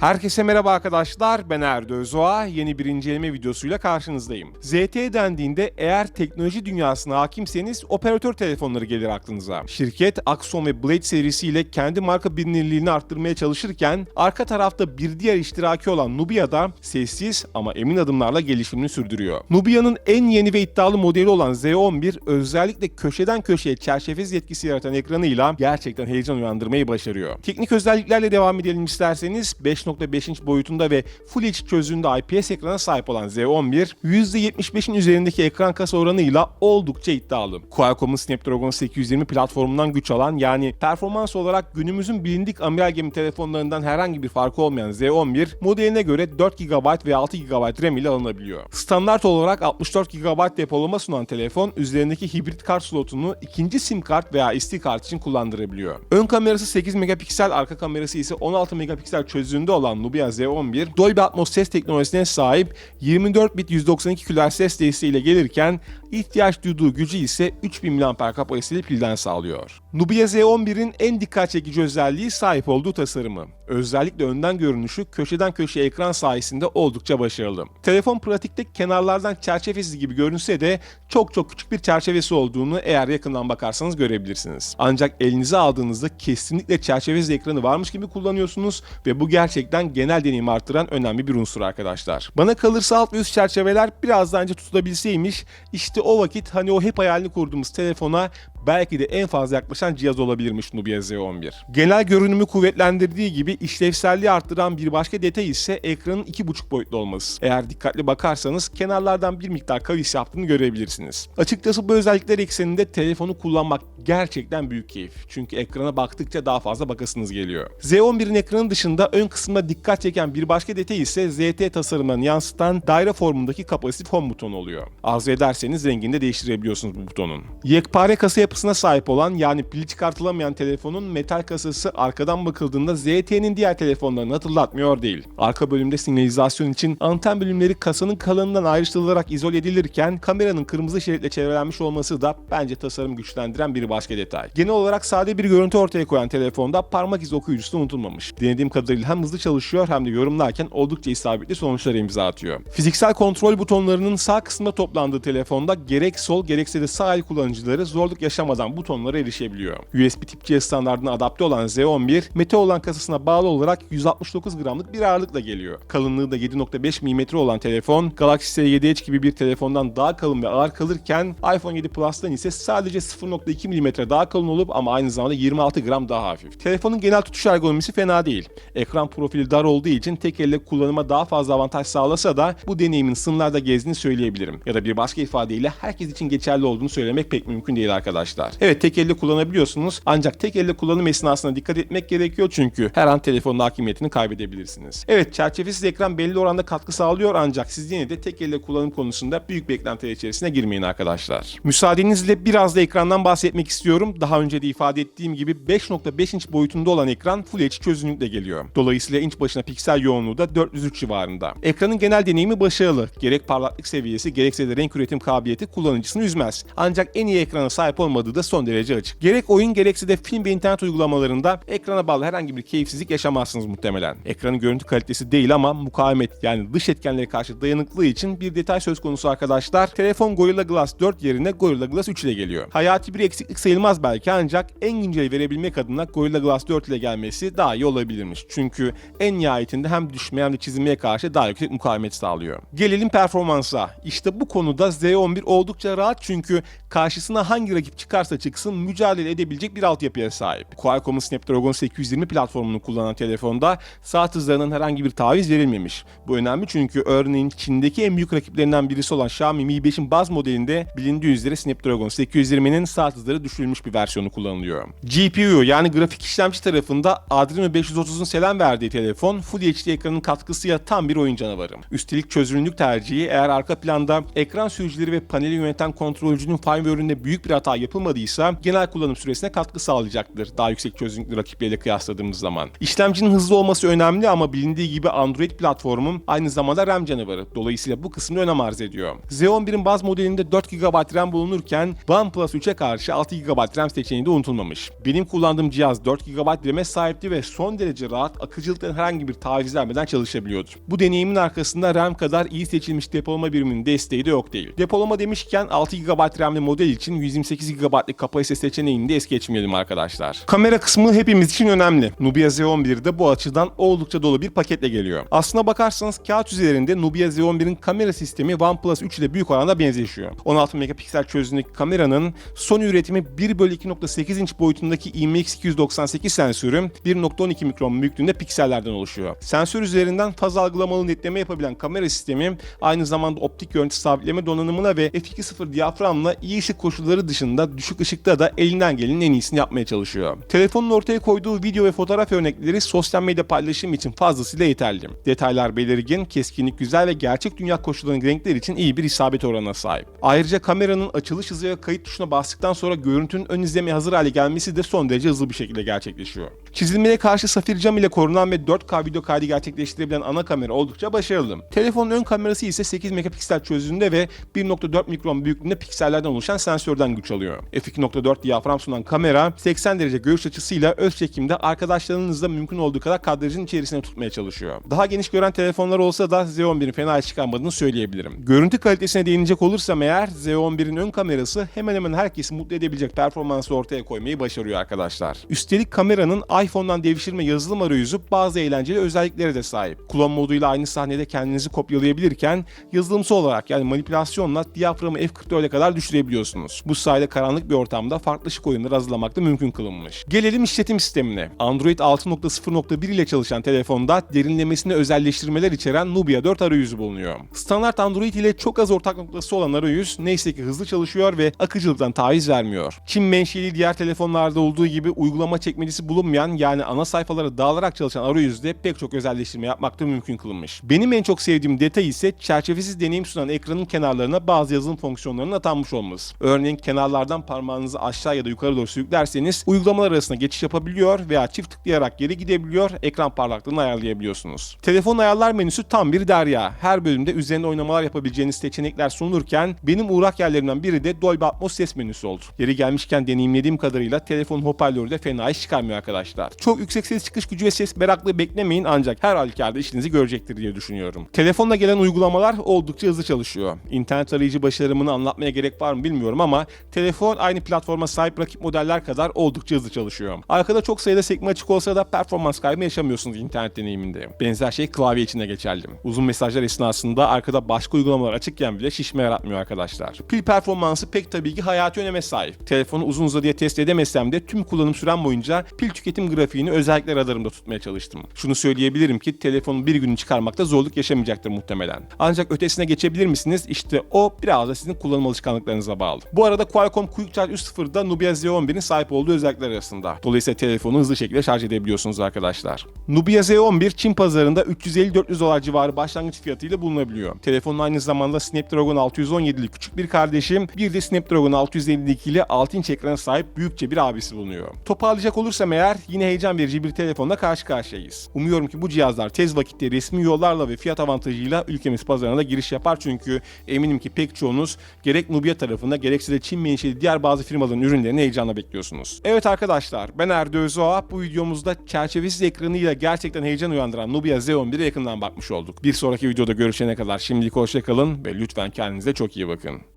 Herkese merhaba arkadaşlar, ben Erdo Özoğa. Yeni bir inceleme videosuyla karşınızdayım. ZT dendiğinde eğer teknoloji dünyasına hakimseniz operatör telefonları gelir aklınıza. Şirket Axon ve Blade serisiyle kendi marka bilinirliğini arttırmaya çalışırken arka tarafta bir diğer iştiraki olan Nubia da sessiz ama emin adımlarla gelişimini sürdürüyor. Nubia'nın en yeni ve iddialı modeli olan Z11 özellikle köşeden köşeye çerçevesiz etkisi yaratan ekranıyla gerçekten heyecan uyandırmayı başarıyor. Teknik özelliklerle devam edelim isterseniz 5.5 inç boyutunda ve Full HD çözünürlüğünde IPS ekrana sahip olan Z11, %75'in üzerindeki ekran kasa oranıyla oldukça iddialı. Qualcomm'un Snapdragon 820 platformundan güç alan yani performans olarak günümüzün bilindik amiral gemi telefonlarından herhangi bir farkı olmayan Z11, modeline göre 4 GB ve 6 GB RAM ile alınabiliyor. Standart olarak 64 GB depolama sunan telefon üzerindeki hibrit kart slotunu ikinci sim kart veya SD kart için kullandırabiliyor. Ön kamerası 8 megapiksel, arka kamerası ise 16 megapiksel çözünürlüğünde olan Nubia Z11, Dolby Atmos ses teknolojisine sahip 24 bit 192 kHz ses desteğiyle gelirken ihtiyaç duyduğu gücü ise 3000 mAh kapasiteli pilden sağlıyor. Nubia Z11'in en dikkat çekici özelliği sahip olduğu tasarımı. Özellikle önden görünüşü köşeden köşeye ekran sayesinde oldukça başarılı. Telefon pratikte kenarlardan çerçevesiz gibi görünse de çok çok küçük bir çerçevesi olduğunu eğer yakından bakarsanız görebilirsiniz. Ancak elinize aldığınızda kesinlikle çerçevesiz ekranı varmış gibi kullanıyorsunuz ve bu gerçekten genel deneyimi arttıran önemli bir unsur arkadaşlar. Bana kalırsa alt ve üst çerçeveler biraz daha önce tutulabilseymiş işte o vakit hani o hep hayalini kurduğumuz telefona belki de en fazla yaklaşan cihaz olabilirmiş Nubia Z11. Genel görünümü kuvvetlendirdiği gibi işlevselliği arttıran bir başka detay ise ekranın 2.5 boyutlu olması. Eğer dikkatli bakarsanız kenarlardan bir miktar kavis yaptığını görebilirsiniz. Açıkçası bu özellikler ekseninde telefonu kullanmak gerçekten büyük keyif. Çünkü ekrana baktıkça daha fazla bakasınız geliyor. Z11'in ekranı dışında ön kısmında dikkat çeken bir başka detay ise ZT tasarımlarını yansıtan daire formundaki kapasitif home butonu oluyor. Arzu ederseniz rengini de değiştirebiliyorsunuz bu butonun. Yekpare kasa yapısına sahip olan yani pili çıkartılamayan telefonun metal kasası arkadan bakıldığında ZT'nin diğer telefonlarını hatırlatmıyor değil. Arka bölümde sinyalizasyon için anten bölümleri kasanın kalınından ayrıştırılarak izole edilirken kameranın kırmızı şeritle çevrelenmiş olması da bence tasarım güçlendiren bir başka detay. Genel olarak sade bir görüntü ortaya koyan telefonda parmak izi okuyucusu unutulmamış. Denediğim kadarıyla hem hızlı çalışıyor hem de yorumlarken oldukça isabetli sonuçlara imza atıyor. Fiziksel kontrol butonlarının sağ kısmında toplandığı telefonda gerek sol gerekse de sağ el kullanıcıları zorluk yaşamadan butonlara erişebiliyor. USB tip C standartına adapte olan Z11, mete olan kasasına bağlı olarak 169 gramlık bir ağırlıkla geliyor. Kalınlığı da 7.5 mm olan telefon, Galaxy S7 Edge gibi bir telefondan daha kalın ve ağır kalırken iPhone 7 Plus'tan ise sadece 0.2 mm daha kalın olup ama aynı zamanda 26 gram daha hafif. Telefonun genel tutuş ergonomisi fena değil. Ekran profili dar olduğu için tek elle kullanıma daha fazla avantaj sağlasa da bu deneyimin sınırlarda gezdiğini söyleyebilirim. Ya da bir başka ifadeyle herkes için geçerli olduğunu söylemek pek mümkün değil arkadaşlar. Evet tek elle kullanabiliyorsunuz ancak tek elle kullanım esnasında dikkat etmek gerekiyor çünkü her an telefonun hakimiyetini kaybedebilirsiniz. Evet çerçevesiz ekran belli oranda katkı sağlıyor ancak siz yine de tek elle kullanım konusunda büyük beklentiler içerisine girmeyin arkadaşlar. Müsaadenizle biraz da ekrandan bahsetmek istiyorum. Daha önce de ifade ettiğim gibi 5.5 inç boyutunda olan ekran Full HD çözünürlükle geliyor. Dolayısıyla inç başına piksel yoğunluğu da 403 civarında. Ekranın genel deneyimi başarılı. Gerek parlaklık seviyesi gerekse de renk üretim kabiliyeti kullanıcısını üzmez. Ancak en iyi ekrana sahip olmadığı da son derece açık. Gerek oyun gerekse de film ve internet uygulamalarında ekrana bağlı herhangi bir keyifsizlik yaşamazsınız muhtemelen. Ekranın görüntü kalitesi değil ama mukavemet yani dış etkenlere karşı dayanıklılığı için bir detay söz konusu arkadaşlar. Telefon Gorilla Glass 4 yerine Gorilla Glass 3 ile geliyor. Hayati bir eksiklik sayılmaz belki ancak en günceli verebilmek adına Gorilla Glass 4 ile gelmesi daha iyi olabilirmiş. Çünkü en nihayetinde hem düşmeye hem de çizilmeye karşı daha yüksek mukavemet sağlıyor. Gelelim performansa. İşte bu konuda Z11 oldukça rahat çünkü karşısına hangi rakip çıkarsa çıksın mücadele edebilecek bir altyapıya sahip. Qualcomm'un Snapdragon 820 platformunu kullanan telefonda saat hızlarının herhangi bir taviz verilmemiş. Bu önemli çünkü örneğin Çin'deki en büyük rakiplerinden birisi olan Xiaomi Mi 5'in baz modelinde bilindiği üzere Snapdragon 820'nin saat hızları düşürülmüş bir versiyonu kullanılıyor. GPU yani grafik işlemci tarafında Adreno 530'un selam verdiği telefon Full HD ekranın katkısıyla tam bir oyun canavarı. Üstelik çözünürlük tercihi eğer arka planda ekran sürücüleri ve paneli yöneten kontrolcünün firmware'ünde büyük bir hata yapılmadıysa genel kullanım süresine katkı sağlayacaktır. Daha yüksek çözünürlüklü rakipleriyle kıyasladığımız zaman. İşlemcinin hızlı olması önemli ama bilindiği gibi Android platformun aynı zamanda RAM canavarı. Dolayısıyla bu kısımda önem arz ediyor. Z11'in baz modelinde 4 GB RAM bulunurken OnePlus 3'e karşı 6 GB RAM seçeneği de unutulmamış. Benim kullandığım cihaz 4 GB RAM'e sahipti ve son derece rahat, akıcılıktan herhangi bir taviz vermeden çalışabiliyordu. Bu deneyimin arkasında RAM kadar iyi seçilmiş depolama biriminin desteği de yok değil. Depolama demişken 6 GB RAM'li model için 128 GB'lık kapasite seçeneğini de es geçmeyelim arkadaşlar. Kamera kısmı hepimiz için önemli. Nubia Z11 de bu açıdan oldukça dolu bir paketle geliyor. Aslına bakarsanız kağıt üzerinde Nubia Z11'in kamera sistemi OnePlus 3 ile büyük oranda benzeşiyor. 16 megapiksel çözünürlükteki kameranın son üretimi 1 bölü 2.8 inç boyutundaki IMX298 sensörü 1.12 mikron büyüklüğünde piksellerden oluşuyor. Sensör üzerinden faz algılamalı netleme yapabilen kamera sistemi aynı zamanda optik görüntü sabitleme donanımına ve f2.0 diyaframla iyi ışık koşulları dışında düşük ışıkta da elinden gelenin en iyisini yapmaya çalışıyor. Telefonun ortaya koyduğu video ve fotoğraf örnekleri sosyal medya paylaşım için fazlasıyla yeterli. Detaylar belirgin, keskinlik güzel ve gerçek dünya koşullarının renkleri için iyi bir isabet oranına sahip. Ayrıca kameranın açılış hızı ve kayıt tuşuna bastıktan sonra görüntünün ön izlemeye hazır hale gelmesi de son derece hızlı bir şekilde gerçekleşiyor. Çizilmeye karşı safir cam ile korunan ve 4K video kaydı gerçekleştirebilen ana kamera oldukça başarılı. Telefonun ön kamerası ise 8 megapiksel çözünürlüğünde ve 1.4 mikron büyüklüğünde piksellerden oluşan sensörden güç alıyor. f2.4 diyafram sunan kamera 80 derece görüş açısıyla öz çekimde arkadaşlarınızla mümkün olduğu kadar kadrajın içerisine tutmaya çalışıyor. Daha geniş gören telefonlar olsa da Z11'in fena çıkarmadığını söyleyebilirim. Görüntü kalitesine değinecek olursam eğer Z11'in ön kamerası hemen hemen herkesi mutlu edebilecek performansı ortaya koymayı başarıyor arkadaşlar. Üstelik kameranın iPhone'dan devşirme yazılım arayüzü bazı eğlenceli özelliklere de sahip. Klon moduyla aynı sahnede kendinizi kopyalayabilirken yazılımsal olarak yani manipülasyonla diyaframı F44'e kadar düşürebiliyorsunuz. Bu sayede karanlık bir ortamda farklı şık oyunları hazırlamak da mümkün kılınmış. Gelelim işletim sistemine. Android 6.0.1 ile çalışan telefonda derinlemesine özelleştirmeler içeren Nubia 4 arayüzü bulunuyor. Standart Android ile çok az ortak noktası olan arayüz neyse ki hızlı çalışıyor ve akıcılıktan taviz vermiyor. Çin menşeli diğer telefonlarda olduğu gibi uygulama çekmecesi bulunmayan yani ana sayfalara dağılarak çalışan arayüzde pek çok özelleştirme yapmakta mümkün kılınmış. Benim en çok sevdiğim detay ise çerçevesiz deneyim sunan ekranın kenarlarına bazı yazılım fonksiyonlarının atanmış olması. Örneğin kenarlardan parmağınızı aşağı ya da yukarı doğru sürüklerseniz uygulamalar arasında geçiş yapabiliyor veya çift tıklayarak geri gidebiliyor, ekran parlaklığını ayarlayabiliyorsunuz. Telefon ayarlar menüsü tam bir derya. Her bölümde üzerinde oynamalar yapabileceğiniz seçenekler sunulurken benim uğrak yerlerimden biri de Dolby Atmos ses menüsü oldu. Yeri gelmişken deneyimlediğim kadarıyla telefon hoparlörü de fena iş çıkarmıyor arkadaşlar. Çok yüksek ses çıkış gücü ve ses meraklı beklemeyin ancak her halükarda işinizi görecektir diye düşünüyorum. Telefonla gelen uygulamalar oldukça hızlı çalışıyor. İnternet arayıcı başarımını anlatmaya gerek var mı bilmiyorum ama telefon aynı platforma sahip rakip modeller kadar oldukça hızlı çalışıyor. Arkada çok sayıda sekme açık olsa da performans kaybı yaşamıyorsunuz internet deneyiminde. Benzer şey klavye için de geçerli. Uzun mesajlar esnasında arkada başka uygulamalar açıkken bile şişme yaratmıyor arkadaşlar. Pil performansı pek tabii ki hayati öneme sahip. Telefonu uzun uzadıya test edemesem de tüm kullanım süren boyunca pil tüketim grafiğini özellikle radarımda tutmaya çalıştım. Şunu söyleyebilirim ki telefonun bir günü çıkarmakta zorluk yaşamayacaktır muhtemelen. Ancak ötesine geçebilir misiniz? İşte o biraz da sizin kullanım alışkanlıklarınıza bağlı. Bu arada Qualcomm Quick Charge 3.0'da Nubia Z11'in sahip olduğu özellikler arasında. Dolayısıyla telefonu hızlı şekilde şarj edebiliyorsunuz arkadaşlar. Nubia Z11 Çin pazarında 350-400 dolar civarı başlangıç fiyatıyla bulunabiliyor. Telefonun aynı zamanda Snapdragon 617'li küçük bir kardeşim, bir de Snapdragon 652 ile 6 inç ekrana sahip büyükçe bir abisi bulunuyor. Toparlayacak olursam eğer yine heyecan verici bir telefonla karşı karşıyayız. Umuyorum ki bu cihazlar tez vakitte resmi yollarla ve fiyat avantajıyla ülkemiz pazarına da giriş yapar çünkü eminim ki pek çoğunuz gerek Nubia tarafında gerekse de Çin menşeli diğer bazı firmaların ürünlerini heyecanla bekliyorsunuz. Evet arkadaşlar ben Erdo Özoğa bu videomuzda çerçevesiz ekranıyla gerçekten heyecan uyandıran Nubia Z11'e yakından bakmış olduk. Bir sonraki videoda görüşene kadar şimdilik hoşçakalın ve lütfen kendinize çok iyi bakın.